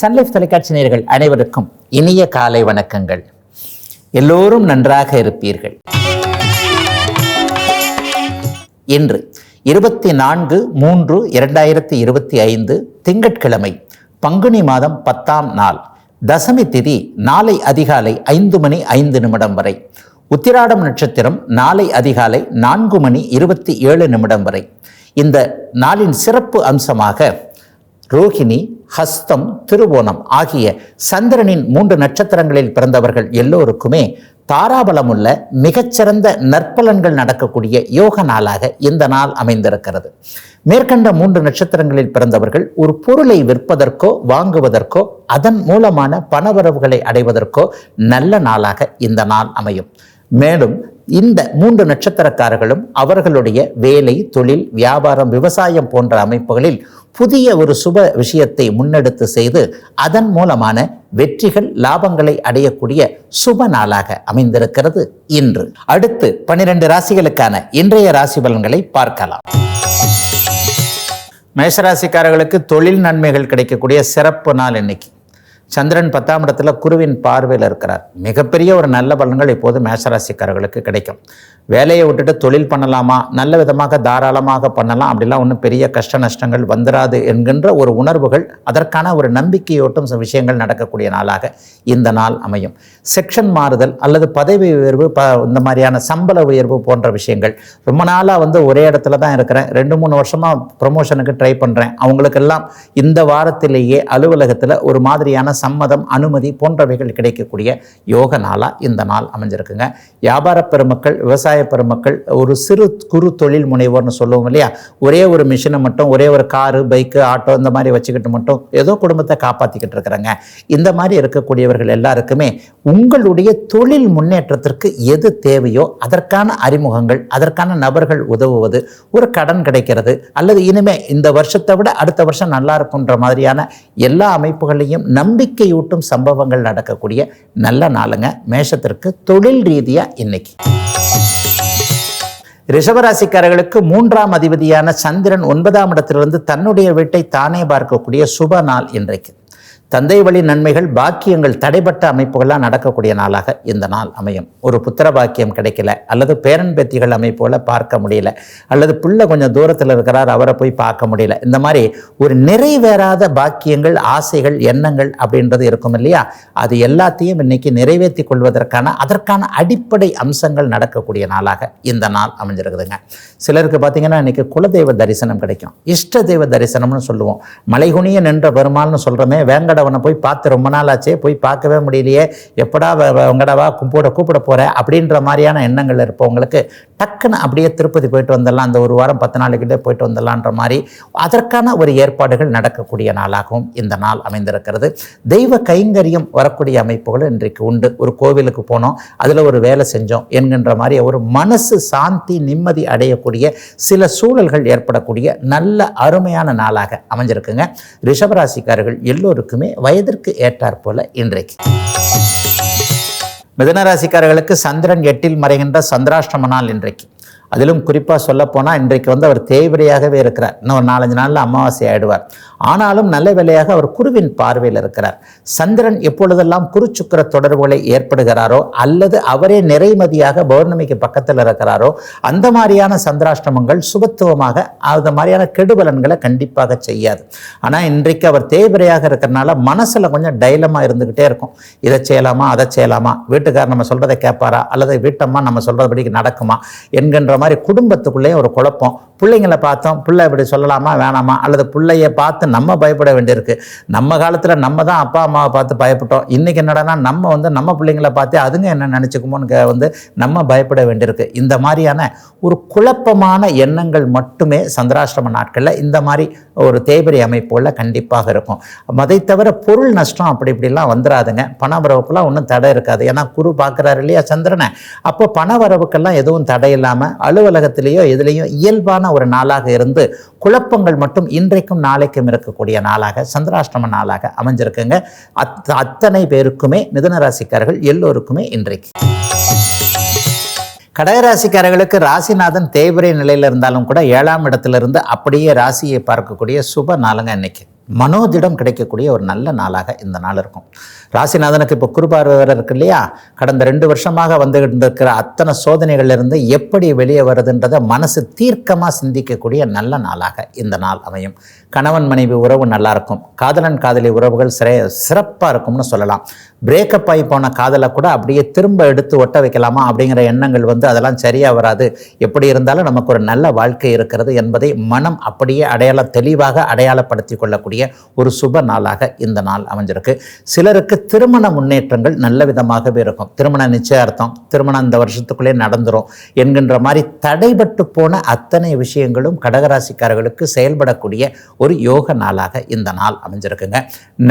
Sun Life தொலைக்காட்சி நேர்கள் அனைவருக்கும் இனிய காலை வணக்கங்கள். எல்லோரும் நன்றாக இருப்பீர்கள். இன்று இருபத்தி நான்கு மூன்று இரண்டாயிரத்தி இருபத்தி ஐந்து திங்கட்கிழமை பங்குனி மாதம் பத்தாம் நாள் தசமி திதி நாளை அதிகாலை ஐந்து மணி ஐந்து நிமிடம் வரை உத்திராடம் நட்சத்திரம் நாளை அதிகாலை நான்கு மணி இருபத்தி ஏழு நிமிடம் வரை. இந்த நாளின் சிறப்பு அம்சமாக ரோகிணி ஹஸ்தம் திருவோணம் ஆகிய சந்திரனின் மூன்று நட்சத்திரங்களில் பிறந்தவர்கள் எல்லோருக்குமே தாராபலமுள்ள மிகச்சிறந்த நற்பலன்கள் நடக்கக்கூடிய யோக நாளாக இந்த நாள் அமைந்திருக்கிறது. மேற்கண்ட மூன்று நட்சத்திரங்களில் பிறந்தவர்கள் ஒரு பொருளை விற்பதற்கோ வாங்குவதற்கோ அதன் மூலமான பணவரவுகளை அடைவதற்கோ நல்ல நாளாக இந்த நாள் அமையும். மேலும் இந்த மூன்று நட்சத்திரக்காரர்களும் அவர்களுடைய வேலை தொழில் வியாபாரம் விவசாயம் போன்ற அமைப்புகளில் புதிய ஒரு சுப விஷயத்தை முன்னெடுத்து செய்து அதன் மூலமான வெற்றிகள் லாபங்களை அடையக்கூடிய சுப நாளாக அமைந்திருக்கிறது இன்று. அடுத்து பனிரெண்டு ராசிகளுக்கான இன்றைய ராசி பலன்களை பார்க்கலாம். மேஷராசிக்காரர்களுக்கு தொழில் நன்மைகள் கிடைக்கக்கூடிய சிறப்பு நாள் இன்னைக்கு. சந்திரன் பத்தாம் இடத்துல குருவின் பார்வையில் இருக்கிறார். மிகப்பெரிய ஒரு நல்ல பலன்கள் இப்போது மேஷராசிக்காரர்களுக்கு கிடைக்கும். வேலையை விட்டுட்டு தொழில் பண்ணலாமா? நல்ல விதமாக தாராளமாக பண்ணலாம். அப்படிலாம் ஒன்றும் பெரிய கஷ்ட நஷ்டங்கள் வந்துடாது என்கின்ற ஒரு உணர்வுகள் அதற்கான ஒரு நம்பிக்கையோட்டும் சில விஷயங்கள் நடக்கக்கூடிய நாளாக இந்த நாள் அமையும். செக்ஷன் மாறுதல் அல்லது பதவி உயர்வு ப இந்த மாதிரியான சம்பள உயர்வு போன்ற விஷயங்கள். ரொம்ப நாளாக வந்து ஒரே இடத்துல தான் இருக்கிறேன். ரெண்டு மூணு வருஷமாக ப்ரொமோஷனுக்கு ட்ரை பண்ணுறேன் அவங்களுக்கெல்லாம் இந்த வாரத்திலேயே அலுவலகத்தில் ஒரு மாதிரியான சம்மதம் அனுமதி போன்றவைகள் கிடைக்கக்கூடிய யோக நாளாக இந்த நாள் அமைஞ்சிருக்குங்க. வியாபார பெருமக்கள் விவசாய பெருமக்கள் ஒரு சிறு குறு தொழில் முனைவோர்னு சொல்லுவோம் இல்லையா? ஒரே ஒரு மிஷினை மட்டும் ஒரே ஒரு காரு பைக்கு ஆட்டோ இந்த மாதிரி வச்சுக்கிட்டு மட்டும் ஏதோ குடும்பத்தை காப்பாற்றிக்கிட்டு இருக்கிறாங்க. இந்த மாதிரி இருக்கக்கூடியவர்கள் எல்லாருக்குமே உங்களுடைய தொழில் முன்னேற்றத்திற்கு எது தேவையோ அதற்கான அறிமுகங்கள் அதற்கான நபர்கள் உதவுவது ஒரு கடன் கிடைக்கிறது அல்லது இனிமே இந்த வருஷத்தை விட அடுத்த வருஷம் நல்லா இருக்குன்ற மாதிரியான எல்லா அமைப்புகளையும் நம்பிக்கையூட்டும் சம்பவங்கள் நடக்கக்கூடிய நல்ல நாளுங்க. மேஷத்திற்கு தொழில் ரீதியாக இன்னைக்கு. ரிஷபராசிக்காரர்களுக்கு மூன்றாம் அதிபதியான சந்திரன் ஒன்பதாம் இடத்திலிருந்து தன்னுடைய வீட்டை தானே பார்க்கக்கூடிய சுப நாள் இன்றைக்கு. தந்தை வழி நன்மைகள் பாக்கியங்கள் தடைப்பட்ட அமைப்புகள்லாம் நடக்கக்கூடிய நாளாக இந்த நாள் அமையும். ஒரு புத்திர பாக்கியம் கிடைக்கல அல்லது பேரன் பேத்திகள் அமைப்புகளை பார்க்க முடியல அல்லது பிள்ளை கொஞ்சம் தூரத்தில் இருக்கிறார் அவரை போய் பார்க்க முடியல. இந்த மாதிரி ஒரு நிறைவேறாத பாக்கியங்கள் ஆசைகள் எண்ணங்கள் அப்படின்றது இருக்கும் இல்லையா? அது எல்லாத்தையும் இன்னைக்கு நிறைவேற்றி கொள்வதற்கான அதற்கான அடிப்படை அம்சங்கள் நடக்கக்கூடிய நாளாக இந்த நாள் அமைஞ்சிருக்குதுங்க. சிலருக்கு பார்த்தீங்கன்னா இன்னைக்கு குலதெய்வ தரிசனம் கிடைக்கும். இஷ்ட தெய்வ தரிசனம்னு சொல்லுவோம். மலைகுனிய நின்ற பெருமாள்னு சொல்கிறோமே வேங்கடவனை போய் பார்த்து ரொம்ப நாள் ஆச்சே போய் பார்க்கவே முடியலையே. எப்படா வ- கும்பிட கூப்பிட கூப்பிட அப்படின்ற மாதிரியான எண்ணங்கள் இருப்பவங்களுக்கு டக்குன்னு அப்படியே திருப்பதி போயிட்டு வந்துடலாம். அந்த ஒரு வாரம் பத்து நாளைக்கிட்டே போயிட்டு வந்துடலான்ற மாதிரி அதற்கான ஒரு ஏற்பாடுகள் நடக்கக்கூடிய நாளாகவும் இந்த நாள் அமைந்திருக்கிறது. தெய்வ கைங்கரியம் வரக்கூடிய அமைப்புகள் இன்றைக்கு உண்டு. ஒரு கோவிலுக்கு போனோம் அதில் ஒரு வேலை செஞ்சோம் என்கின்ற மாதிரி ஒரு மனசு சாந்தி நிம்மதி அடையக்கூடிய சில சூழல்கள் ஏற்படக்கூடிய நல்ல அருமையான நாளாக அமைஞ்சிருக்குங்க. ரிஷபராசிக்காரர்கள் எல்லோருக்குமே வயதிற்கு ஏற்றாற் போல இன்றைக்கு. மிதனராசிக்காரர்களுக்கு சந்திரன் எட்டில் மறைகின்ற சந்திராஷ்டம நாள் இன்றைக்கு. அதிலும் குறிப்பாக சொல்லப்போனால் இன்றைக்கு வந்து அவர் தேய்வரையாகவே இருக்கிறார். இன்னும் ஒரு நாலஞ்சு நாளில் அமாவாசை ஆயிடுவார். ஆனாலும் நல்ல வேலையாக அவர் குருவின் பார்வையில் இருக்கிறார். சந்திரன் எப்பொழுதெல்லாம் குருச்சுக்கிர தொடர்புகளை ஏற்படுகிறாரோ அல்லது அவரே நிறைமதியாக பௌர்ணமிக்கு பக்கத்தில் இருக்கிறாரோ அந்த மாதிரியான சந்திராஷ்டமங்கள் சுபத்துவமாக அந்த மாதிரியான கெடுபலன்களை கண்டிப்பாக செய்யாது. ஆனால் இன்றைக்கு அவர் தேய்வரையாக இருக்கிறனால மனசில் கொஞ்சம் டைலமாக இருந்துக்கிட்டே இருக்கும். இதை செய்யலாமா அதை செய்யலாமா? வீட்டுக்காரர் நம்ம சொல்கிறத கேட்பாரா? அல்லது வீட்டம்மா நம்ம சொல்கிறபடிக்கு நடக்குமா? என்கின்ற மாதிரி குடும்பத்துக்குள்ளேயே ஒரு குழப்பம். பிள்ளைங்களை பார்த்தோம் பிள்ளை இப்படி சொல்லலாமா வேணாமா? அல்லது பிள்ளைய பார்த்து நம்ம பயப்பட வேண்டியிருக்கு. நம்ம காலத்தில் நம்ம தான் அப்பா அம்மாவை பார்த்து பயப்பட்டோம். இன்றைக்கி என்னடான்னா நம்ம வந்து நம்ம பிள்ளைங்களை பார்த்து அதுங்க என்ன நினச்சிக்குமோன்னு வந்து நம்ம பயப்பட வேண்டியிருக்கு. இந்த மாதிரியான ஒரு குழப்பமான எண்ணங்கள் மட்டுமே சந்திராஷ்டிரம நாட்களில் இந்த மாதிரி ஒரு தேய்பரி அமைப்புகளில் கண்டிப்பாக இருக்கும். அதை தவிர பொருள் நஷ்டம் அப்படி இப்படிலாம் வந்துடாதுங்க பணவரவுக்கெல்லாம் ஒன்றும் தடை இருக்காது. ஏன்னா குரு பார்க்குறாரு இல்லையா சந்திரனை. அப்போ பண வரவுக்கெல்லாம் எதுவும் தடை இல்லாமல் அலுவலகத்திலேயோ எதுலேயும் இயல்பான ஒரு நாளாக இருந்து குழப்பங்கள் மட்டும் இன்றைக்கும் நாளைக்கும் இருக்கக்கூடிய நாளாக சந்திராஷ்டம நாளாக அமைஞ்சிருக்குங்க. அத் அத்தனை பேருக்குமே மிதன ராசிக்காரர்கள் எல்லோருக்குமே இன்றைக்கு. கடகராசிக்காரர்களுக்கு ராசிநாதன் தேய்பிரை நிலையில் இருந்தாலும் கூட ஏழாம் இடத்திலிருந்து அப்படியே ராசியை பார்க்கக்கூடிய சுப நாளுங்க இன்னைக்கு. மனோதிடம் கிடைக்கக்கூடிய ஒரு நல்ல நாளாக இந்த நாள் இருக்கும். ராசிநாதனுக்கு இப்போ குருபார்வை இருக்கு இல்லையா? கடந்த ரெண்டு வருஷமாக வந்துகிட்டு இருக்கிற அத்தனை சோதனைகளிலிருந்து எப்படி வெளியே வருதுன்றதை மனசு தீர்க்கமாக சிந்திக்கக்கூடிய நல்ல நாளாக இந்த நாள் அமையும். கணவன் மனைவி உறவு நல்லாயிருக்கும் காதலன் காதலி உறவுகள் சிறைய சிறப்பாக இருக்கும்னு சொல்லலாம். பிரேக்கப் ஆகி போன காதலை கூட அப்படியே திரும்ப எடுத்து ஒட்ட வைக்கலாமா அப்படிங்கிற எண்ணங்கள் வந்து அதெல்லாம் சரியாக வராது. எப்படி இருந்தாலும் நமக்கு ஒரு நல்ல வாழ்க்கை இருக்கிறது என்பதை மனம் அப்படியே அடையாள தெளிவாக அடையாளப்படுத்தி கொள்ளக்கூடிய ஒரு சுப நாளாக இந்த நாள் அமைஞ்சிருக்கு. சிலருக்கு திருமண முன்னேற்றங்கள் நல்ல விதமாகவே இருக்கும். திருமண நிச்சயார்த்தம் திருமணம் இந்த வருஷத்துக்குள்ளே நடந்துடும் என்கின்ற மாதிரி தடைபட்டு போன அத்தனை விஷயங்களும் கடகராசிக்காரர்களுக்கு செயல்படக்கூடிய ஒரு யோக நாளாக இந்த நாள் அமைஞ்சிருக்குங்க.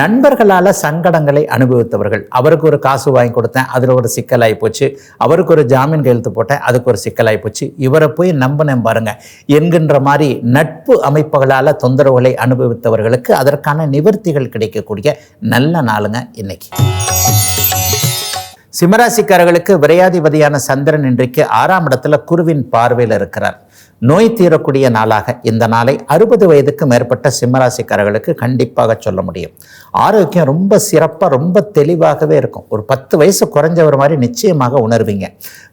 நண்பர்களால் சங்கடங்களை அனுபவித்தவர்கள் அவருக்கு ஒரு காசு வாங்கி கொடுத்தேன் அதில் ஒரு சிக்கலாகி போச்சு அவருக்கு ஒரு ஜாமீன் கையெழுத்து போட்டேன் அதுக்கு ஒரு சிக்கலாகி போச்சு இவரை போய் நம்பினேன் பாருங்க என்கின்ற மாதிரி நட்பு அமைப்புகளால் தொந்தரவுகளை அனுபவித்தவர்களுக்கு அதற்கான நிவர்த்திகள் கிடைக்கக்கூடிய நல்ல நாளுங்க இன்னைக்கு. சிம்மராசிக்காரர்களுக்கு விரையாதிபதியான சந்திரன் இன்றைக்கு ஆறாம் இடத்துல குருவின் பார்வையில் இருக்கிறார். நோய் தீரக்கூடிய நாளாக இந்த நாளை அறுபது வயதுக்கு மேற்பட்ட சிம்மராசிக்காரர்களுக்கு கண்டிப்பாக சொல்ல முடியும். ஆரோக்கியம் ரொம்ப சிறப்பாக ரொம்ப தெளிவாகவே இருக்கும். ஒரு பத்து வயசு குறைஞ்சவர் மாதிரி நிச்சயமாக உணர்வீங்க.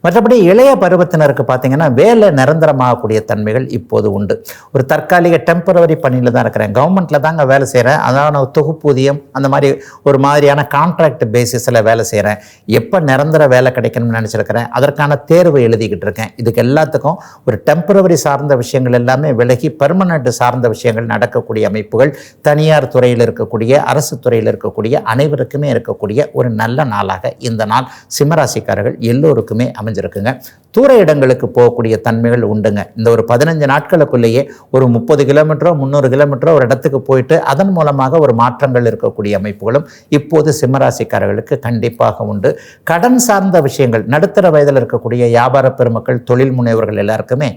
மற்றபடி இளைய பருவத்தினருக்கு பார்த்தீங்கன்னா வேலை நிரந்தரமாகக்கூடிய தன்மைகள் இப்போது உண்டு. ஒரு தற்காலிக டெம்பரவரி பணியில் தான் இருக்கிறேன். கவர்மெண்ட்டில் தாங்க வேலை செய்கிறேன் அதான தொகுப்பூதியம் அந்த மாதிரி ஒரு மாதிரியான கான்ட்ராக்ட் பேசிஸில் வேலை செய்கிறேன் எப்போ நிரந்தர வேலை கிடைக்கணும்னு நினச்சிருக்கிறேன். அதற்கான தேர்வு எழுதிக்கிட்டு இருக்கேன். இதுக்கு எல்லாத்துக்கும் ஒரு டெம்பரவரி சார்ந்த விஷயங்கள் எல்லாமே விலகி பெர்மனண்ட் சார்ந்த விஷயங்கள் நடக்கக்கூடிய அமைப்புகள் தனியார் துறையில் இருக்கக்கூடிய அரசு துறையில் இருக்கக்கூடிய அனைவருக்குமே இருக்கக்கூடிய ஒரு நல்ல நாளாக இந்த நாள் சிம்மராசிக்காரர்கள் எல்லோருக்குமே அமைஞ்சிருக்குங்க. தூர இடங்களுக்கு போகக்கூடிய தன்மைகள் உண்டுங்க. இந்த ஒரு பதினஞ்சு நாட்களுக்குள்ளேயே ஒரு முப்பது கிலோமீட்டரோ முந்நூறு கிலோமீட்டரோ ஒரு இடத்துக்கு போயிட்டு அதன் மூலமாக ஒரு மாற்றங்கள் இருக்கக்கூடிய அமைப்புகளும் இப்போது சிம்மராசிக்காரர்களுக்கு கண்டிப்பாக உண்டு. கடன் சார்ந்த விஷயங்கள் நடுத்தர வயதில் இருக்கக்கூடிய வியாபார பெருமக்கள் தொழில் முனைவர்கள் எல்லாருக்குமே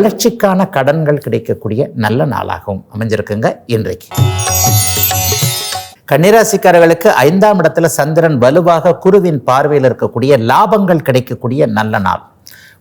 வளர்ச்சிக்கான கடன்கள் கிடைக்கக்கூடிய நல்ல நாளாகவும் அமைஞ்சிருக்குங்க இன்றைக்கு. கன்னிராசிக்காரர்களுக்கு ஐந்தாம் இடத்துல சந்திரன் வலுவாக குருவின் பார்வையில் இருக்கக்கூடிய லாபங்கள் கிடைக்கக்கூடிய நல்ல நாள்.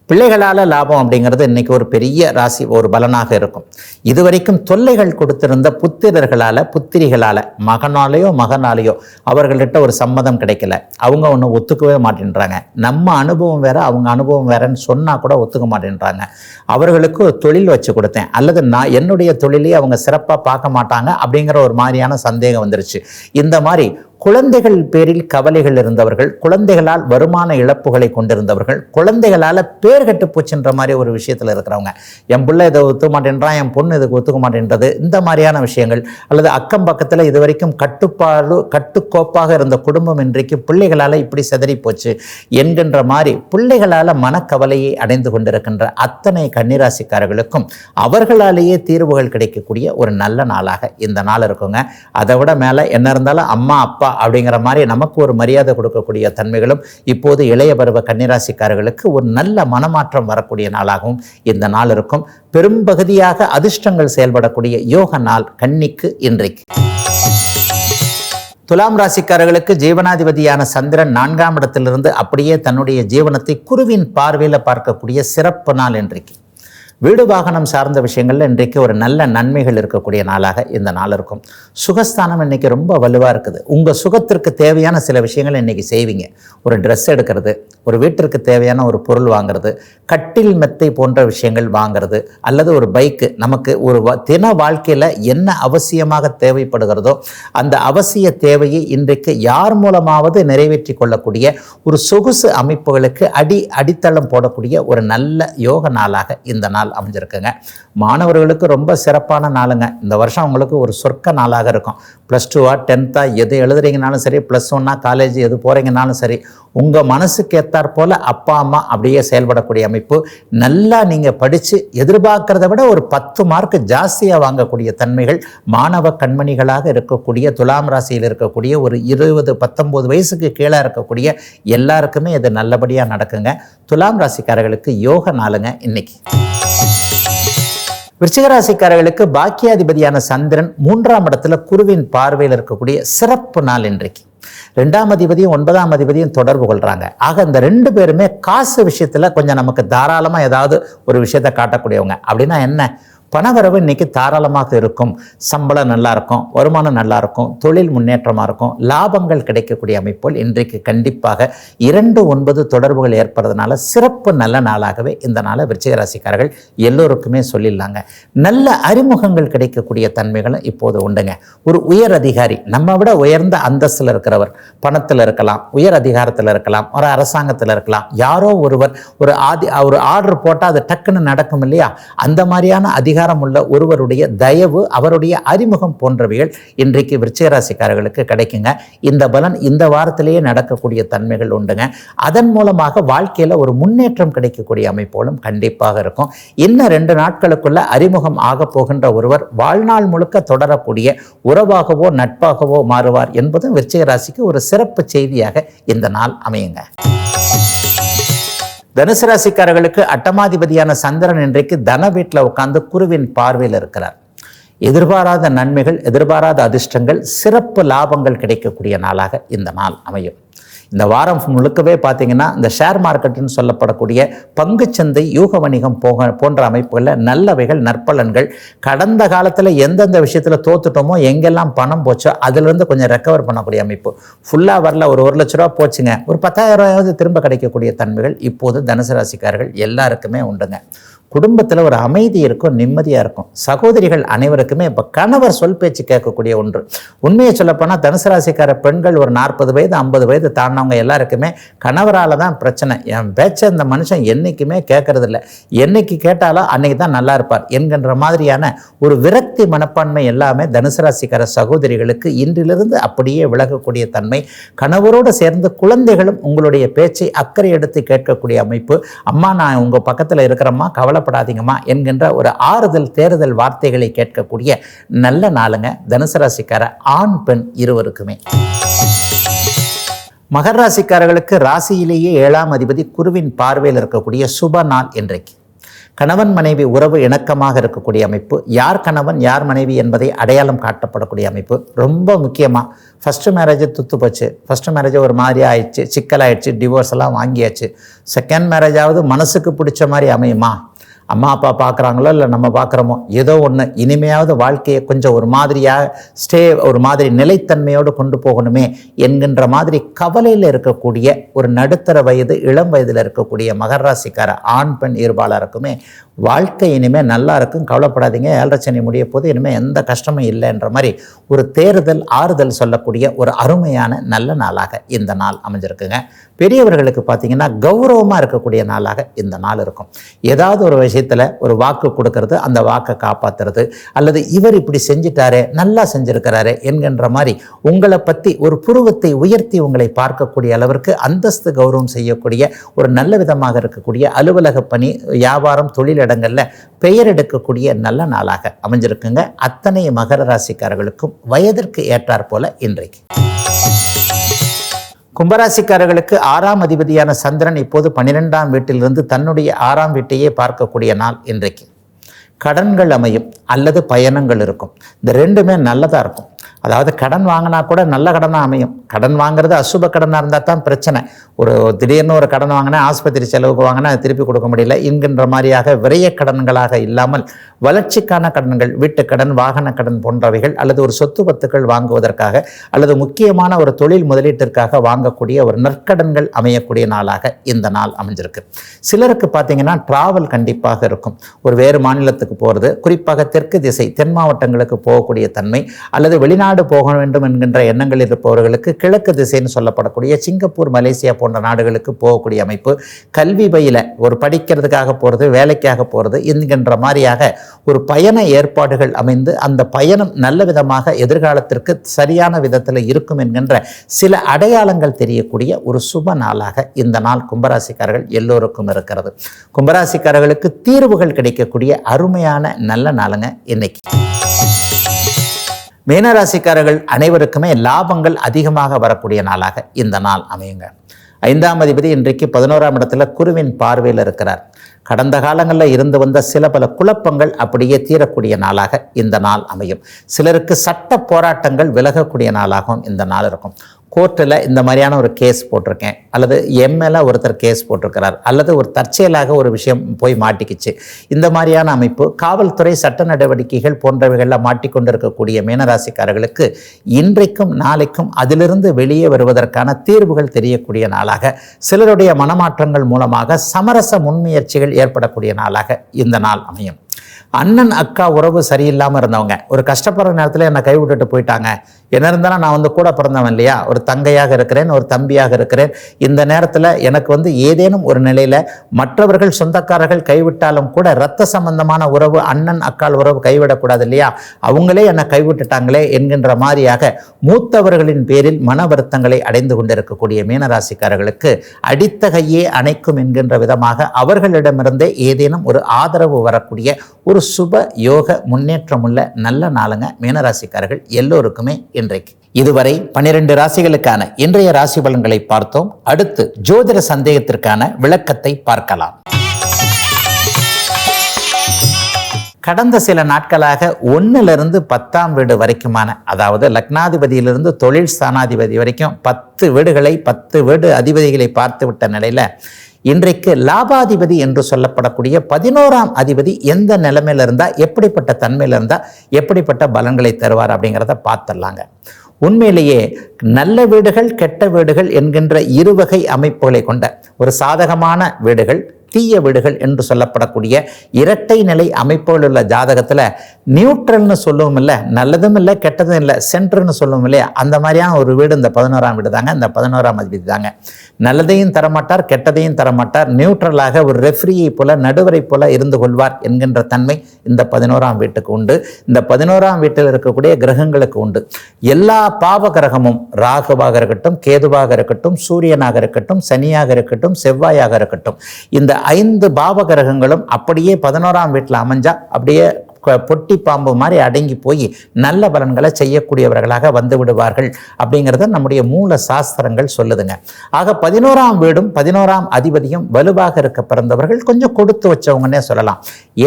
பிள்ளைகளால் லாபம் அப்படிங்கிறது இன்றைக்கி ஒரு பெரிய ராசி ஒரு பலனாக இருக்கும். இதுவரைக்கும் தொல்லைகள் கொடுத்திருந்த புத்திரர்களால் புத்திரிகளால் மகனாலேயோ மகனாலேயோ அவர்கள்ட்ட ஒரு சம்மதம் கிடைக்கல. அவங்க ஒன்று ஒத்துக்கவே மாட்டேன்றாங்க. நம்ம அனுபவம் வேறு அவங்க அனுபவம் வேறன்னு சொன்னால் கூட ஒத்துக்க மாட்டேன்றாங்க. அவர்களுக்கு தொழில் வச்சு கொடுத்தேன். அல்லது நான் என்னுடைய தொழிலே அவங்க சிறப்பாக பார்க்க மாட்டாங்க அப்படிங்கிற ஒரு மாதிரியான சந்தேகம் வந்துருச்சு. இந்த மாதிரி குழந்தைகள் பேரில் கவலைகள் இருந்தவர்கள் குழந்தைகளால் வருமான இழப்புகளை கொண்டிருந்தவர்கள் குழந்தைகளால் பேர் கட்டு போச்சுன்ற மாதிரி ஒரு விஷயத்தில் இருக்கிறவங்க. என் பிள்ளை இதை ஒத்துக்க மாட்டேன்றான் என் பொண்ணு இதுக்கு ஒத்துக்க மாட்டேன்றது இந்த மாதிரியான விஷயங்கள் அல்லது அக்கம் பக்கத்தில் இது வரைக்கும் கட்டுப்பாடு கட்டுக்கோப்பாக இருந்த குடும்பம் இன்றைக்கு பிள்ளைகளால் இப்படி செதறி போச்சு என்கின்ற மாதிரி பிள்ளைகளால் மனக்கவலையை அடைந்து கொண்டிருக்கின்ற அத்தனை கன்னிராசிக்காரர்களுக்கும் அவர்களாலேயே தீர்வுகள் கிடைக்கக்கூடிய ஒரு நல்ல நாளாக இந்த நாள் இருக்குங்க. அதை விட மேலே என்ன இருந்தாலும் அம்மா அப்பா அப்பா அப்படிங்கிற மாதிரி நமக்கு ஒரு மரியாதை கொடுக்கக்கூடிய தன்மைகளும் இப்போது இளைய பருவ கன்னிராசிக்காரர்களுக்கு ஒரு நல்ல மனமாற்றம் வரக்கூடிய நாளாகவும் இந்த நாள் இருக்கும். பெரும்பகுதியாக அதிர்ஷ்டங்கள் செயல்படக்கூடிய யோக நாள் கன்னிக்கு இன்றைக்கு. துலாம் ராசிக்காரர்களுக்கு ஜீவனாதிபதியான சந்திரன் நான்காம் இடத்திலிருந்து அப்படியே தன்னுடைய ஜீவனத்தை குருவின் பார்வையில் பார்க்கக்கூடிய சிறப்பு நாள் இன்றைக்கு. வீடு வாகனம் சார்ந்த விஷயங்களில் இன்றைக்கு ஒரு நல்ல நன்மைகள் இருக்கக்கூடிய நாளாக இந்த நாள் இருக்கும். சுகஸ்தானம் இன்றைக்கி ரொம்ப வலுவாக இருக்குது. உங்கள் சுகத்திற்கு தேவையான சில விஷயங்கள் இன்றைக்கி செய்வீங்க. ஒரு ட்ரெஸ் எடுக்கிறது ஒரு வீட்டிற்கு தேவையான ஒரு பொருள் வாங்குறது கட்டில் மெத்தை போன்ற விஷயங்கள் வாங்குறது அல்லது ஒரு பைக்கு நமக்கு ஒரு தின வாழ்க்கையில் என்ன அவசியமாக தேவைப்படுகிறதோ அந்த அவசிய தேவையை இன்றைக்கு யார் மூலமாவது நிறைவேற்றி கொள்ளக்கூடிய ஒரு சொகுசு அமைப்புகளுக்கு அடி அடித்தளம் போடக்கூடிய ஒரு நல்ல யோக நாளாக இந்த நாள் அமைஞ்சிருக்குங்க. மாணவர்களுக்கு ரொம்ப சிறப்பான நாளுங்க. இந்த வருஷம் உங்களுக்கு ஒரு சொர்க்க நாளாக இருக்கும். ப்ளஸ் டூவா டென்த்தா எது எழுதுறீங்கனாலும் சரி ப்ளஸ் ஒன்னா காலேஜ் எது போகிறீங்கனாலும் சரி உங்கள் மனசுக்கு ஏத்தாற் போல் அப்பா அம்மா அப்படியே செயல்படக்கூடிய அமைப்பு. நல்லா நீங்கள் படித்து எதிர்பார்க்கறத விட ஒரு பத்து மார்க் ஜாஸ்தியாக வாங்கக்கூடிய தன்மைகள் மாணவ கண்மணிகளாக இருக்கக்கூடிய துலாம் ராசியில் இருக்கக்கூடிய ஒரு இருபது பத்தொம்போது வயசுக்கு கீழே இருக்கக்கூடிய எல்லாருக்குமே இது நல்லபடியாக நடக்குங்க. துலாம் ராசிக்காரர்களுக்கு யோக நாளுங்க இன்னைக்கு. விருச்சிகராசிக்காரர்களுக்கு பாக்கியாதிபதியான சந்திரன் மூன்றாம் இடத்துல குருவின் பார்வையில் இருக்கக்கூடிய சிறப்பு நாள் இன்றைக்கு. ரெண்டாம் அதிபதியும் ஒன்பதாம் அதிபதியும் தொடர்பு கொள்றாங்க. ஆக இந்த ரெண்டு பேருமே காசு விஷயத்துல கொஞ்சம் நமக்கு தாராளமா ஏதாவது ஒரு விஷயத்தை காட்டக்கூடியவங்க. அப்படின்னா என்ன? பணவரவு இன்னைக்கு தாராளமாக இருக்கும். சம்பளம் நல்லா இருக்கும் வருமானம் நல்லா இருக்கும் தொழில் முன்னேற்றமாக இருக்கும். லாபங்கள் கிடைக்கக்கூடிய அமைப்புகள் இன்றைக்கு கண்டிப்பாக இரண்டு ஒன்பது தொடர்புகள் ஏற்படுறதுனால சிறப்பு நல்ல நாளாகவே இந்த நாளை விருச்சிகராசிக்காரர்கள் எல்லோருக்குமே சொல்லிடலாங்க. நல்ல அறிமுகங்கள் கிடைக்கக்கூடிய தன்மைகளும் இப்போது உண்டுங்க. ஒரு உயர் அதிகாரி நம்ம விட உயர்ந்த அந்தஸ்தில் இருக்கிறவர் பணத்தில் இருக்கலாம் உயர் அதிகாரத்தில் இருக்கலாம் ஒரு அரசாங்கத்தில் இருக்கலாம் யாரோ ஒருவர் ஒரு ஆதி ஒரு ஆர்டர் போட்டால் அது டக்குன்னு நடக்கும் இல்லையா? அந்த மாதிரியான அதிகாரம் உள்ள ஒருவருடைய தயவு அவருடைய அறிமுகம் போன்றவைகள் இன்றைக்கு விருச்சிகராசிக்காரர்களுக்கு கிடைக்குங்க. இந்த பலன் இந்த வாரத்திலேயே நடக்கக்கூடிய தன்மைகள் உண்டுங்க. அதன் மூலமாக வாழ்க்கையில் ஒரு முன்னேற்றம் கிடைக்கக்கூடிய அமைப்போலும் கண்டிப்பாக இருக்கும். இன்னும் ரெண்டு நாட்களுக்குள்ள அறிமுகம் ஆக போகின்ற ஒருவர் வாழ்நாள் முழுக்க தொடரக்கூடிய உறவாகவோ நட்பாகவோ மாறுவார் என்பதும் விருச்சிகராசிக்கு ஒரு சிறப்பு செய்தியாக இந்த நாள் அமையுங்க. தனுசு ராசிக்காரர்களுக்கு அட்டமாதிபதியான சந்திரன் இன்றைக்கு தன வீட்டில் உட்கார்ந்து குருவின் பார்வையில் இருக்கிறார். எதிர்பாராத நன்மைகள் எதிர்பாராத அதிர்ஷ்டங்கள் சிறப்பு லாபங்கள் கிடைக்கக்கூடிய நாளாக இந்த நாள் அமையும். இந்த வாரம் முழுக்கவே பார்த்தீங்கன்னா இந்த ஷேர் மார்க்கெட்டுன்னு சொல்லப்படக்கூடிய பங்குச்சந்தை யூக வணிகம் போக போன்ற அமைப்புகளில் நல்லவைகள் நற்பலன்கள் கடந்த காலத்தில் எந்தெந்த விஷயத்தில் தோத்துட்டோமோ எங்கெல்லாம் பணம் போச்சோ அதிலிருந்து கொஞ்சம் ரெக்கவர் பண்ணக்கூடிய அமைப்பு. ஃபுல்லாக வரல ஒரு ஒரு லட்ச ரூபா போச்சுங்க. ஒரு பத்தாயிரம் ரூபாயாவது திரும்ப கிடைக்கக்கூடிய தன்மைகள் இப்போது தனுசு ராசிக்காரர்கள் எல்லாருக்குமே உண்டுங்க. குடும்பத்தில் ஒரு அமைதி இருக்கும் நிம்மதியாக இருக்கும். சகோதரிகள் அனைவருக்குமே இப்போ கணவர் சொல் பேச்சு கேட்கக்கூடிய ஒன்று. உண்மையை சொல்லப்போனால் தனுசு ராசிக்கார பெண்கள் ஒரு நாற்பது வயது ஐம்பது வயது தாண்டவங்க எல்லாருக்குமே கணவரால் தான் பிரச்சனை. என் பேச்சை இந்த மனுஷன் என்றைக்குமே கேட்கறதில்ல. என்னைக்கு கேட்டாலும் அன்னைக்கு தான் நல்லா இருப்பார் என்கின்ற மாதிரியான ஒரு விரக்தி மனப்பான்மை எல்லாமே தனுசு ராசிக்கார சகோதரிகளுக்கு இன்றிலிருந்து அப்படியே விலகக்கூடிய தன்மை. கணவரோடு சேர்ந்து குழந்தைகளும் உங்களுடைய பேச்சை அக்கறை எடுத்து கேட்கக்கூடிய அமைப்பு. அம்மா நான் உங்கள் பக்கத்தில் இருக்கிறம்மா கவலை கவலைப்படாதீங்கம்மா என்கின்ற ஒரு ஆறுதல் தேறுதல் வார்த்தைகளை கேட்கக்கூடிய நல்ல நாளுங்க. தனுசு ராசிக்கார ஆண் பெண் இருவருக்குமே. மகர ராசிக்காரர்களுக்கு ராசியிலேயே ஏழாம் அதிபதி குருவின் பார்வையில் இருக்கக்கூடிய சுப நாள் இன்றைக்கு. கணவன் மனைவி உறவு இணக்கமாக இருக்கக்கூடிய அமைப்பு. யார் கணவன் யார் மனைவி என்பதை அடையாளம் காட்டப்படக்கூடிய அமைப்பு. ரொம்ப முக்கியமாக ஃபஸ்ட்டு மேரேஜ் துத்து போச்சு. ஃபஸ்ட்டு மேரேஜ் ஒரு மாதிரி ஆயிடுச்சு. சிக்கல் ஆயிடுச்சு டிவோர்ஸ் எல்லாம் வாங்கியாச்சு. செகண்ட் மேரேஜாவது மனசுக்கு பிடிச்ச மாதிரி அமையுமா? அம்மா அப்பா பார்க்குறாங்களோ இல்லை நம்ம பார்க்குறோமோ ஏதோ ஒன்று இனிமையாவது வாழ்க்கையை கொஞ்சம் ஒரு மாதிரியாக ஸ்டே ஒரு மாதிரி நிலைத்தன்மையோடு கொண்டு போகணுமே என்கின்ற மாதிரி கவலையில் இருக்கக்கூடிய ஒரு நடுத்தர வயது இளம் வயதில் இருக்கக்கூடிய மகராசிக்கார ஆண் பெண் இருபாலருக்குமே வாழ்க்கை இனிமேல் நல்லா இருக்கும் கவலைப்படாதீங்க. ஏழரை முடிய போது இனிமேல் எந்த கஷ்டமும் இல்லைன்ற மாதிரி ஒரு தேர்தல் ஆறுதல் சொல்லக்கூடிய ஒரு அருமையான நல்ல நாளாக இந்த நாள் அமைஞ்சிருக்குங்க. பெரியவர்களுக்கு பார்த்தீங்கன்னா கௌரவமாக இருக்கக்கூடிய நாளாக இந்த நாள் இருக்கும். ஏதாவது ஒரு விஷயத்தில் ஒரு வாக்கு கொடுக்கறது அந்த வாக்கை காப்பாற்றுறது அல்லது இவர் இப்படி செஞ்சிட்டாரே நல்லா செஞ்சுருக்கிறாரு என்கின்ற மாதிரி உங்களை பற்றி ஒரு புருவத்தை உயர்த்தி உங்களை பார்க்கக்கூடிய அளவிற்கு அந்தஸ்து கௌரவம் செய்யக்கூடிய ஒரு நல்ல விதமாக இருக்கக்கூடிய அலுவலக பணி வியாபாரம் தொழில் இடங்களில் பெயர் எடுக்கக்கூடிய நல்ல நாளாக அமைஞ்சிருக்குங்க. அத்தனை மகர ராசிக்காரர்களுக்கும் வயதிற்கு ஏற்றாற் போல இன்றைக்கு. கும்பராசிக்காரர்களுக்கு ஆறாம் அதிபதியான சந்திரன் இப்போது பன்னிரெண்டாம் வீட்டிலிருந்து தன்னுடைய ஆறாம் வீட்டையே பார்க்கக்கூடிய நாள் இன்றைக்கு. கடன்கள் அமையும் அல்லது பயணங்கள் இருக்கும். இந்த ரெண்டுமே நல்லதாக இருக்கும். அதாவது கடன் வாங்கினா கூட நல்ல கடனாக அமையும். கடன் வாங்குறது அசுப கடனாக இருந்தால் தான் பிரச்சனை. ஒரு திடீர்னு ஒரு கடன் வாங்கினா ஆஸ்பத்திரி செலவுக்கு வாங்கினா திருப்பி கொடுக்க முடியல. என்கின்ற மாதிரியாக விரைய கடன்களாக இல்லாமல் வளர்ச்சிக்கான கடன்கள் வீட்டு கடன் வாகன கடன் போன்றவைகள் அல்லது ஒரு சொத்து பத்துக்கள் வாங்குவதற்காக அல்லது முக்கியமான ஒரு தொழில் முதலீட்டிற்காக வாங்கக்கூடிய ஒரு நற்கடன்கள் அமையக்கூடிய நாளாக இந்த நாள் அமைஞ்சிருக்கு. சிலருக்கு பார்த்தீங்கன்னா டிராவல் கண்டிப்பாக இருக்கும். ஒரு வேறு மாநிலத்துக்கு போகிறது குறிப்பாக தெற்கு திசை தென் மாவட்டங்களுக்கு போகக்கூடிய தன்மை அல்லது வெளிநாடு போக வேண்டும் என்கின்ற எண்ணங்கள் இருப்பவர்களுக்கு கிழக்கு திசைன்னு சொல்லப்படக்கூடிய சிங்கப்பூர் மலேசியா போன்ற நாடுகளுக்கு போகக்கூடிய அமைப்பு கல்வி பயில ஒரு படிக்கிறதுக்காக போகிறது வேலைக்காக போகிறது என்கின்ற மாதிரியாக ஒரு பயண ஏற்பாடுகள் அமைந்து அந்த பயணம் நல்ல விதமாக எதிர்காலத்திற்கு சரியான விதத்தில் இருக்கும் என்கின்ற சில அடையாளங்கள் தெரியக்கூடிய ஒரு சுப நாளாக இந்த நாள் கும்பராசிக்காரர்கள் எல்லோருக்கும் இருக்கிறது. கும்பராசிக்காரர்களுக்கு தீர்வுகள் கிடைக்கக்கூடிய அருமையான நல்ல நாளுங்க இன்னைக்கு. மீனராசிக்காரர்கள் அனைவருக்குமே லாபங்கள் அதிகமாக வரக்கூடிய நாளாக இந்த நாள் அமையுங்க. ஐந்தாம் அதிபதி இன்றைக்கு பதினோராம் இடத்துல குருவின் பார்வையில் இருக்கிறார். கடந்த காலங்களில் இருந்து வந்த சில பல குழப்பங்கள் அப்படியே தீரக்கூடிய நாளாக இந்த நாள் அமையும். சிலருக்கு சட்ட போராட்டங்கள் விலகக்கூடிய நாளாகவும் இந்த நாள் இருக்கும். கோர்ட்டில் இந்த மாதிரியான ஒரு கேஸ் போட்டிருக்கேன். அல்லது எம்எல்ஏ ஒருத்தர் கேஸ் போட்டிருக்கிறார். அல்லது ஒரு தற்செயலாக ஒரு விஷயம் போய் மாட்டிக்கிச்சு. இந்த மாதிரியான அமைப்பு காவல்துறை சட்ட நடவடிக்கைகள் போன்றவைகளில் மாட்டிக்கொண்டிருக்கக்கூடிய மீனராசிக்காரர்களுக்கு இன்றைக்கும் நாளைக்கும் அதிலிருந்து வெளியே வருவதற்கான தீர்வுகள் தெரியக்கூடிய நாளாக சிலருடைய மனமாற்றங்கள் மூலமாக சமரச முன்முயற்சிகள் ஏற்படக்கூடிய நாளாக இந்த நாள் அமையும். அண்ணன் அக்கா உறவு சரியில்லாமல் இருந்தவங்க ஒரு கஷ்டப்படுற நேரத்தில் என்னை கைவிட்டுட்டு போயிட்டாங்க. என்ன இருந்தாலும் நான் வந்து கூட பிறந்தவன் இல்லையா? ஒரு தங்கையாக இருக்கிறேன் ஒரு தம்பியாக இருக்கிறேன். இந்த நேரத்தில் எனக்கு வந்து ஏதேனும் ஒரு நிலையில் மற்றவர்கள் சொந்தக்காரர்கள் கைவிட்டாலும் கூட இரத்த சம்பந்தமான உறவு அண்ணன் அக்கால் உறவு கைவிடக்கூடாது இல்லையா? அவங்களே என்னை கைவிட்டுட்டாங்களே என்கின்ற மாதிரியாக மூத்தவர்களின் பேரில் மன வருத்தங்களை அடைந்து கொண்டிருக்கக்கூடிய மீனராசிக்காரர்களுக்கு அடித்தகையே அணைக்கும் என்கின்ற விதமாக அவர்களிடமிருந்தே ஏதேனும் ஒரு ஆதரவு வரக்கூடிய ஒரு சுப யோக முன்னேற்றமுள்ள நல்ல நாளுங்க மீனராசிக்காரர்கள் எல்லோருக்குமே இன்றைக்கு. இதுவரை பனிரெண்டு ராசிகளுக்கான இன்றைய ராசி பலன்களை பார்த்தோம். அடுத்து ஜோதிட சந்தேகத்திற்கான விளக்கத்தை பார்க்கலாம். கடந்த சில நாட்களாக ஒன்றிலிருந்து பத்தாம் வீடு வரைக்குமான அதாவது லக்னாதிபதியிலிருந்து தொழில் ஸ்தானாதிபதி வரைக்கும் பத்து வீடுகளை பத்து வீடு அதிபதிகளை பார்த்து விட்ட நிலையில் இன்றைக்கு லாபாதிபதி என்று சொல்லப்படக்கூடிய பதினோராம் அதிபதி எந்த நிலைமையில இருந்தால் எப்படிப்பட்ட தன்மையில் இருந்தால் எப்படிப்பட்ட பலன்களை தருவார் அப்படிங்கிறத பார்த்துடலாங்க. உண்மையிலேயே நல்ல வீடுகள் கெட்ட வீடுகள் என்கின்ற இருவகை அமைப்புகளை கொண்ட ஒரு சாதகமான வீடுகள் தீய வீடுகள் என்று சொல்லப்படக்கூடிய இரட்டை நிலை அமைப்புகள் உள்ள ஜாதகத்தில் நியூட்ரல்னு சொல்லவும் இல்லை நல்லதும் இல்லை கெட்டதும் இல்லை சென்டர்னு சொல்லவும் இல்லையா? அந்த மாதிரியான ஒரு வீடு இந்த பதினோராம் வீடு தாங்க இந்த பதினோராம் அதிபதி தாங்க. நல்லதையும் தரமாட்டார் கெட்டதையும் தரமாட்டார். நியூட்ரலாக ஒரு ரெஃப்ரியை போல நடுவரை போல இருந்து கொள்வார் என்கின்ற தன்மை இந்த பதினோராம் வீட்டுக்கு உண்டு. இந்த பதினோராம் வீட்டில் இருக்கக்கூடிய கிரகங்களுக்கு உண்டு. எல்லா பாவ கிரகமும் ராகுவாக இருக்கட்டும் கேதுவாக இருக்கட்டும் சூரியனாக இருக்கட்டும் சனியாக இருக்கட்டும் செவ்வாயாக இருக்கட்டும். இந்த ஐந்து பாவ கிரகங்களும் அப்படியே பதினோராம் வீட்டில் அமைஞ்சா அப்படியே பொட்டி பாம்பு மாதிரி அடங்கி போய் நல்ல பலன்களை செய்யக்கூடியவர்களாக வந்து விடுவார்கள் அப்படிங்கிறத நம்முடைய மூல சாஸ்திரங்கள் சொல்லுதுங்க. ஆக பதினோராம் வீடும் பதினோராம் அதிபதியும் வலுவாக இருக்க பிறந்தவர்கள் கொஞ்சம் கொடுத்து வச்சவங்கன்னே சொல்லலாம்.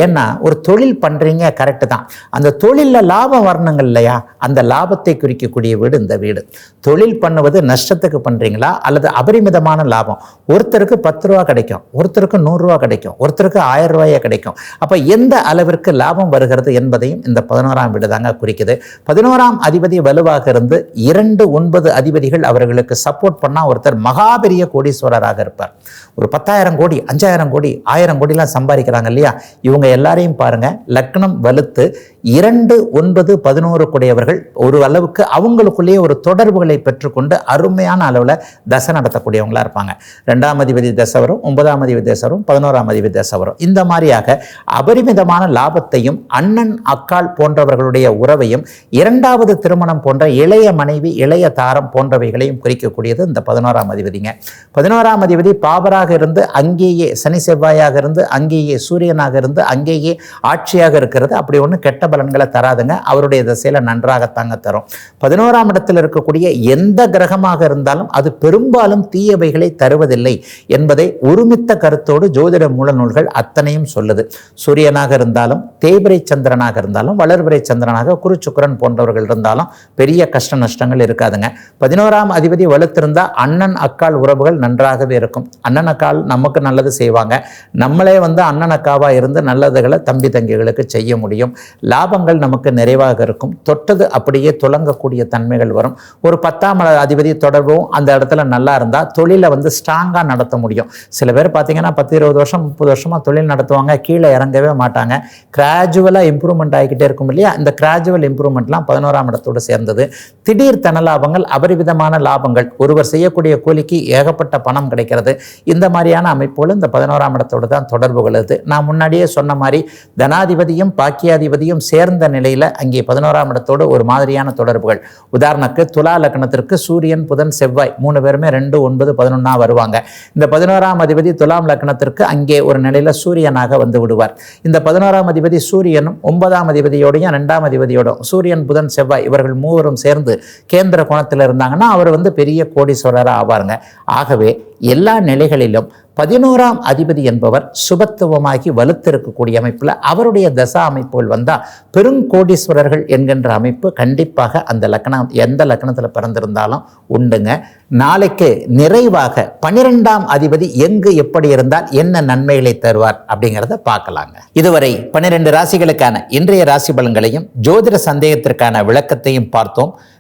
ஏன்னா ஒரு தொழில் பண்றீங்க கரெக்டு தான். அந்த தொழிலில் லாபம் வரணுங்க இல்லையா? அந்த லாபத்தை குறிக்கக்கூடிய வீடு இந்த வீடு. தொழில் பண்ணுவது நஷ்டத்துக்கு பண்றீங்களா? அல்லது அபரிமிதமான லாபம்? ஒருத்தருக்கு பத்து ரூபா கிடைக்கும் ஒருத்தருக்கு நூறுரூவா கிடைக்கும் ஒருத்தருக்கு ஆயிரம் ரூபாயே கிடைக்கும். அப்போ எந்த அளவிற்கு லாபம் வருகிறது என்பதையும் இந்த பதினோராம் வீடு தாங்க குறிக்குது. பதினோராம் அதிபதி வலுவாக இருந்து இரண்டு ஒன்பது அதிபதிகள் அவர்களுக்கு சப்போர்ட் பண்ணால் ஒருத்தர் மகாபெரிய கோடீஸ்வரராக இருப்பார். ஒரு பத்தாயிரம் கோடி அஞ்சாயிரம் கோடி ஆயிரம் கோடிலாம் சம்பாதிக்கிறாங்க இல்லையா? இவங்க எல்லாரையும் பாருங்க லக்னம் வலுத்து இரண்டு ஒன்பது பதினோரு கூடியவர்கள் ஒரு அளவுக்கு அவங்களுக்குள்ளேயே ஒரு தொடர்புகளை பெற்றுக்கொண்டு அருமையான அளவில் தசை நடத்தக்கூடியவங்களா இருப்பாங்க. ரெண்டாம் அதிபதி தசை வரும் ஒன்பதாம் அதிபதி தசை வரும் பதினோராம் அதிபதி தசை வரும். இந்த மாதிரியாக அபரிமிதமான லாபத்தையும் அண்ணன் அக்காள் போன்றவர்களுடைய உறவையும் இரண்டாவது திருமணம் போன்ற இளைய மனைவி இளைய தாரம் போன்றவைகளையும் குறிக்கக்கூடியது இந்த பதினோராம் அதிபதிங்க. பதினோராம் அதிபதி பாபராக இருந்து அங்கேயே சனி செவ்வாயாக இருந்து அங்கேயே சூரியனாக இருந்து அங்கேயே ஆட்சியாக இருக்கிறது. அப்படி ஒன்றும் கெட்ட பலன்களை தராதுங்க. அவருடைய திசையில நன்றாகத்தாங்க தரும். பதினோராம் இடத்தில் இருக்கக்கூடிய எந்த கிரகமாக இருந்தாலும் அது பெரும்பாலும் தீயவைகளை தருவதில்லை என்பதை ஒருமித்த கருத்தோடு ஜோதிட மூல நூல்கள் அத்தனையும் சொல்லுது. சூரியனாக இருந்தாலும் தேய்பிரை சந்திரனாக இருந்தாலும் வளர்பிறை சந்திரனாக குரு சுக்கரன் போன்றவர்கள் இருந்தாலும் பெரிய கஷ்ட நஷ்டங்கள் இருக்காதுங்க. பதினோராம் அதிபதி வலுத்திருந்தால் அண்ணன் அக்கால் உறவுகள் நன்றாகவே இருக்கும். அண்ணன் அக்கால் நமக்கு நல்லது செய்வாங்க. நம்மளே வந்து அண்ணன் அக்காவாக இருந்து நல்லதுகளை தம்பி தங்கிகளுக்கு செய்ய முடியும். லாபங்கள் நமக்கு நிறைவாக இருக்கும். தொட்டது அப்படியே துலங்கக்கூடிய தன்மைகள் வரும். ஒரு பத்தாம் அதிபதி தொடர்பும் அந்த இடத்துல நல்லா இருந்தால் தொழிலை வந்து ஸ்ட்ராங்காக நடத்த முடியும். சில பேர் பார்த்தீங்கன்னா பத்து இருபது வருஷம் முப்பது வருஷமாக தொழில் நடத்துவாங்க. கீழே இறங்கவே மாட்டாங்க. கிராஜுவல் கிராஜுவலாக இம்ப்ரூவ்மெண்ட் ஆகிக்கிட்டே இருக்கும் இல்லையா? இந்த கிராஜுவல் இம்ப்ரூவ்மெண்ட்லாம் பதினோராம் இடத்தோடு சேர்ந்தது. திடீர் தன லாபங்கள் அபரிவிதமான லாபங்கள் ஒருவர் செய்யக்கூடிய கூலிக்கு ஏகப்பட்ட பணம் கிடைக்கிறது. இந்த மாதிரியான அமைப்புகள் இந்த பதினோராம் இடத்தோடு தான் தொடர்பு கொள்ளுது. நான் முன்னாடியே சொன்ன மாதிரி தனாதிபதியும் பாக்கியாதிபதியும் சேர்ந்த நிலையில் அங்கே பதினோராம் இடத்தோடு ஒரு மாதிரியான தொடர்புகள். உதாரணத்துக்கு துலா லக்னத்திற்கு சூரியன் புதன் செவ்வாய் மூணு பேருமே ரெண்டு ஒன்பது பதினொன்னா வருவாங்க. இந்த பதினோராம் அதிபதி துலாம் லக்னத்திற்கு அங்கே ஒரு நிலையில் சூரியனாக வந்து விடுவார். இந்த பதினோராம் அதிபதி சூரியன் சூரியனும் ஒன்பதாம் அதிபதியோடையும் ரெண்டாம் அதிபதியோடும் சூரியன் புதன் செவ்வாய் இவர்கள் மூவரும் சேர்ந்து கேந்திர கோணத்தில் இருந்தாங்கன்னா அவர் வந்து பெரிய கோடீஸ்வரராக ஆவாருங்க. ஆகவே எல்லா நிலைகளிலும் பதினோராம் அதிபதி என்பவர் சுபத்துவமாகி வலுத்திருக்கக்கூடிய அமைப்பில் அவருடைய தசா அமைப்புகள் வந்தால் பெருங்கோடீஸ்வரர்கள் என்கின்ற அமைப்பு கண்டிப்பாக அந்த லக்னம் எந்த லக்னத்தில் பிறந்திருந்தாலும் உண்டுங்க. நாளைக்கு நிறைவாக பன்னிரெண்டாம் அதிபதி எங்கு எப்படி இருந்தால் என்ன நன்மைகளை தருவார் அப்படிங்கிறத பார்க்கலாங்க. இதுவரை பன்னிரெண்டு ராசிகளுக்கான இன்றைய ராசி பலன்களையும் ஜோதிட சந்தேகத்திற்கான விளக்கத்தையும் பார்த்தோம்.